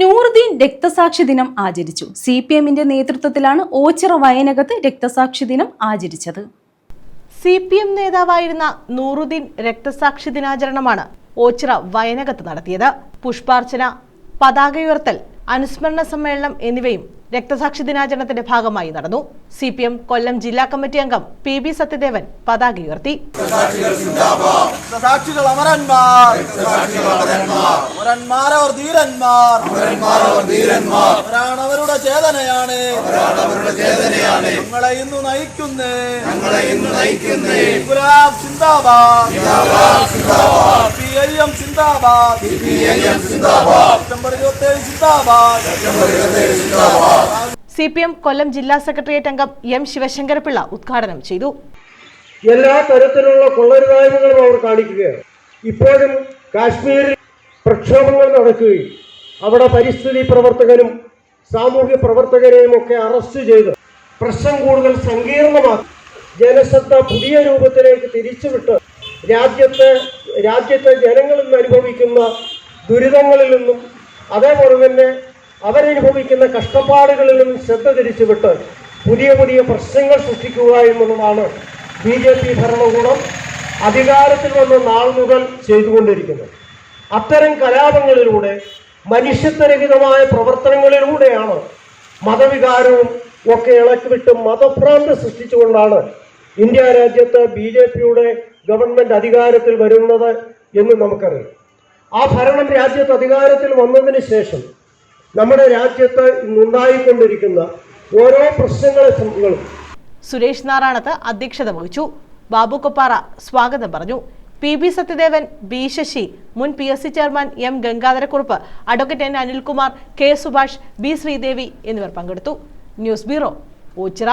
നൂറുദ്ദീൻ രക്തസാക്ഷി ദിനം ആചരിച്ചു. സി പി എമ്മിന്റെ നേതൃത്വത്തിലാണ് ഓച്ചിറ വയനകത്ത് രക്തസാക്ഷി ദിനം ആചരിച്ചത്. സി പി എം നേതാവായിരുന്ന നൂറുദ്ദീൻ രക്തസാക്ഷി ദിനാചരണമാണ് ഓച്ചിറ വയനകത്ത് നടത്തിയത്. പുഷ്പാർച്ചന പതാക ഉയർത്തൽ അനുസ്മരണ സമ്മേളനം എന്നിവയും രക്തസാക്ഷി ദിനാചരണത്തിന്റെ ഭാഗമായി നടന്നു. സി പി എം കൊല്ലം ജില്ലാ കമ്മിറ്റി അംഗം പി ബി സത്യദേവൻ പതാക ഉയർത്തി. സാക്ഷികൾ അമരന്മാർ. അമരന്മാരവർ ധീരന്മാർ. ചേതനയാണ്. ഞങ്ങളെ ഇന്ന് നയിക്കുന്നേ. നയിക്കുന്നേ. ഗുലാബ് സിന്ദാബാദ്. പി ഐ എം സിന്ദാബാദ്. സെപ്റ്റംബർ ഇരുപത്തി ഏഴ് സിന്ദാബാദ്. സി പി എം കൊല്ലം ജില്ലാ സെക്രട്ടേറിയറ്റ് അംഗം എം ശിവശങ്കരപിള്ള ഉദ്ഘാടനം ചെയ്തു. എല്ലാ തരത്തിലുള്ള കൊള്ളരുതായ്മകളും അവർ കാണിക്കുകയാണ്. ഇപ്പോഴും കാശ്മീരിൽ പ്രക്ഷോഭങ്ങൾ നടക്കുകയും അവിടെ പരിസ്ഥിതി പ്രവർത്തകരും സാമൂഹ്യ പ്രവർത്തകരെയും ഒക്കെ അറസ്റ്റ് ചെയ്ത് പ്രശ്നം കൂടുതൽ സങ്കീർണമാക്കി ജനശ്രദ്ധ പുതിയ രൂപത്തിലേക്ക് തിരിച്ചുവിട്ട് രാജ്യത്തെ രാജ്യത്തെ ജനങ്ങളിൽ നിന്ന് അനുഭവിക്കുന്ന ദുരിതങ്ങളിൽ നിന്നും അതേപോലെ തന്നെ അവരനുഭവിക്കുന്ന കഷ്ടപ്പാടുകളിൽ നിന്നും ശ്രദ്ധ തിരിച്ചുവിട്ട് പുതിയ പുതിയ പ്രശ്നങ്ങൾ സൃഷ്ടിക്കുക എന്നുള്ളതാണ് ബി ജെ പി ഭരണകൂടം അധികാരത്തിൽ വന്ന നാൾ മുതൽ ചെയ്തുകൊണ്ടിരിക്കുന്നത്. അത്തരം കലാപങ്ങളിലൂടെ മനുഷ്യത്വരഹിതമായ പ്രവർത്തനങ്ങളിലൂടെയാണ് മതവികാരവും ഒക്കെ ഇളക്കിവിട്ട് മതഭ്രാന്ത് സൃഷ്ടിച്ചുകൊണ്ടാണ് ഇന്ത്യ രാജ്യത്ത് ബി ജെ പിയുടെ ഗവൺമെന്റ് അധികാരത്തിൽ വരുന്നത് എന്ന് നമുക്കറിയാം. ആ ഭരണം രാജ്യത്ത് അധികാരത്തിൽ വന്നതിന് ശേഷം നമ്മുടെ രാജ്യത്ത് ഇന്നുണ്ടായിക്കൊണ്ടിരിക്കുന്ന ഓരോ പ്രശ്നങ്ങളെ സുരേഷ് നാരായണത്ത് അധ്യക്ഷത വഹിച്ചു. ബാബു കൊപ്പാറ സ്വാഗതം പറഞ്ഞു. P B Sathyadevan B Sasi മുൻ P S C chairman M Gangadhara Kurup advocate N Anilkumar K Subhash B Sreedevi എന്നിവർ പങ്കെടുത്തു. News bureau Ochira.